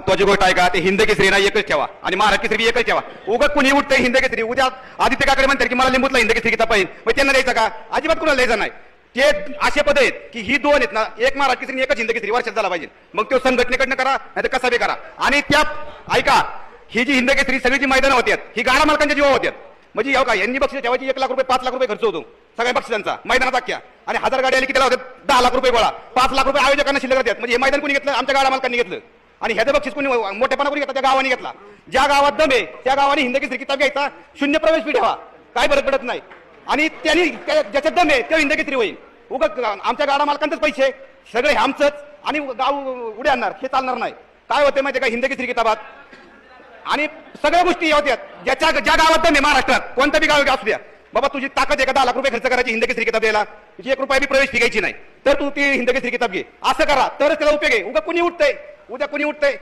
महत्वाची गोष्ट आहे का ते हिंद केसरी ना एकच ठेवा. आणि महाराष्ट्र केसरी एकच ठेवा. उगत कुणी उठते हिंद केसरी. उद्या आदित्य काकडे म्हणतात की मला लिंबूतला हिंद केसरी किताब पाहिजे. मग त्यांना द्यायचं का? अजिबात कुणाला द्यायचं नाही. ते असे पद आहेत की ही दोन आहेत ना एक महाराष्ट्र केसरी एकच हिंद केसरी. वर्षात झाला पाहिजे. मग तो संघटनेकडनं करा नाही तर कसा बी करा. आणि त्या ऐका ही जी हिंद केसरी सगळी जी मैदानं होत्यात ही गाडा मालकांच्या जीवा होत्यात म्हणजे हो का यांनी बक्षीस ठेवायची एक लाख रुपये पाच लाख रुपये खर्च होतो. सगळ्या बक्षिसांचा. मैदानात अख्या आणि हजार गाडी आली की त्याला होते दहा लाख रुपये गोळा. पाच लाख रुपये आयोजकांना शिल्लक राहतात. म्हणजे हे मैदान कोणी घेतलं? आमच्या गाडा मालकांनी घेतलं. आणि ह्याचं बक्षीस कोणी मोठेपणा कोणी घेतला? त्या गावाने घेतला. ज्या गावात दम आहे त्या गावाने हिंदकी केसरी किताब घ्यायचा शून्य प्रवेश बी ठेवा. काय फरक पडत नाही. आणि त्यांनी ज्याच्यात दम आहे त्या हिंदकी केसरी होईल. उगा आमच्या गाडा मालकांचेच पैसे सगळे आमचंच. आणि गाव उडे आणणार हे चालणार नाही. काय होते माहिती का हिंदकी केसरी किताबात? आणि सगळ्या गोष्टी होत्यात ज्याच्या ज्या गावात दम आहे महाराष्ट्रात कोणतं बी गाव असू द्या. बाबा तुझी ताकद आहे दहा लाख रुपये खर्च करायची हिंदकी केसरी किताब द्यायला. तुझी एक रुपया बी प्रवेश फिकायची नाही. तर तू ती हिंदकी केसरी किताब घे. असं करा. तरच त्याला उपयोग आहे. उगा कुणी उठतंय? उद्या कुणी उठतंय?